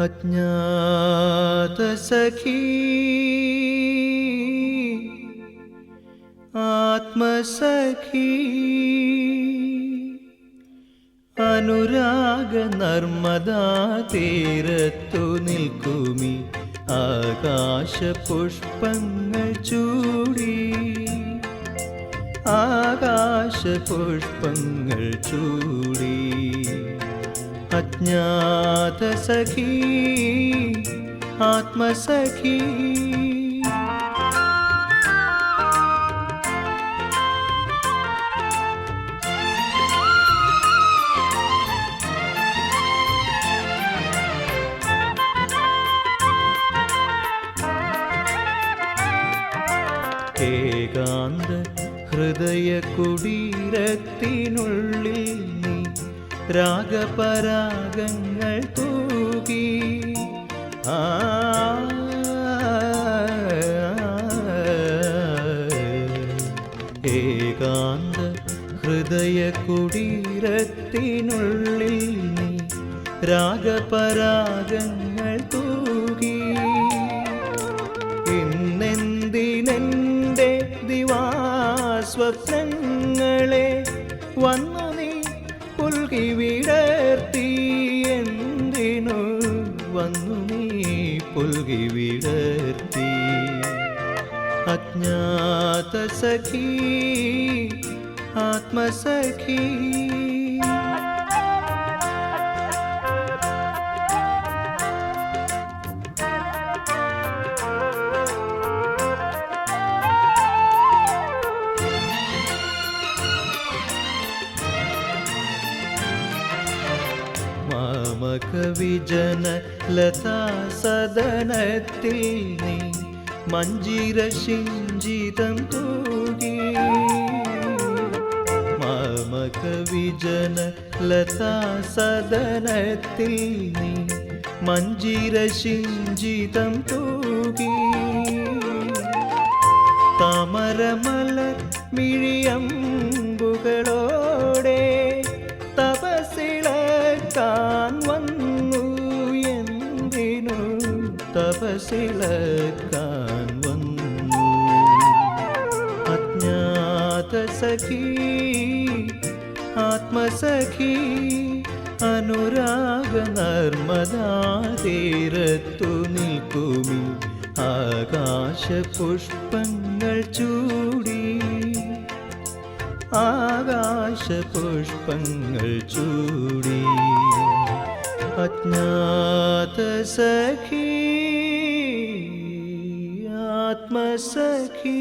അജ്ഞാതസഖീ ആത്മസഖീ. അനുരാഗ നർമ്മദാ തീരത്തു നിൽക്കുമി. ആകാശ പുഷ്പങ്ങൾ ചൂടി. ആകാശ പുഷ്പങ്ങൾ ചൂടി. അജ്ഞാത സഖി ആത്മസഖി. ഏകാന്ത ഹൃദയ കുടീരത്തിനുള്ളിൽ രാഗപരാഗങ്ങൾ തൂകി. ആ ഏകാന്ത ഹൃദയ കുടീരത്തിനുള്ളിൽ നീ രാഗപരാഗങ്ങൾ തൂകി. ഇന്നെന്തിനെന്റെ ദിവാസ്വപ്നങ്ങളെ വന്നു പുൽകി വിടർത്തി എന്തിനു വന്നു നീ പുൽകി വിടർത്തി? അജ്ഞാത സഖി ആത്മസഖീ മാമകവിജന ലതാ സദനത്തിൽ നീ മഞ്ജീര ശിഞ്ചിതം തൂകി. മാമകവിജന ലതാ സദനത്തിൽ നീ മഞ്ജീര ശിഞ്ചിതം തൂകി. താമരമലർ മിഴിയമ്പുകളോടെ തപസിളക്കാൻ വന്നു. അജ്ഞാത സഖി ആത്മസഖി അനുരാഗ നർമ്മദാതീരത്തു നിൽക്കുമി ആകാശ പുഷ്പങ്ങൾ ചൂടി. ആകാശ പുഷ്പങ്ങൾ ചൂടി. അജ്ഞാത സഖീ ആത്മസഖീ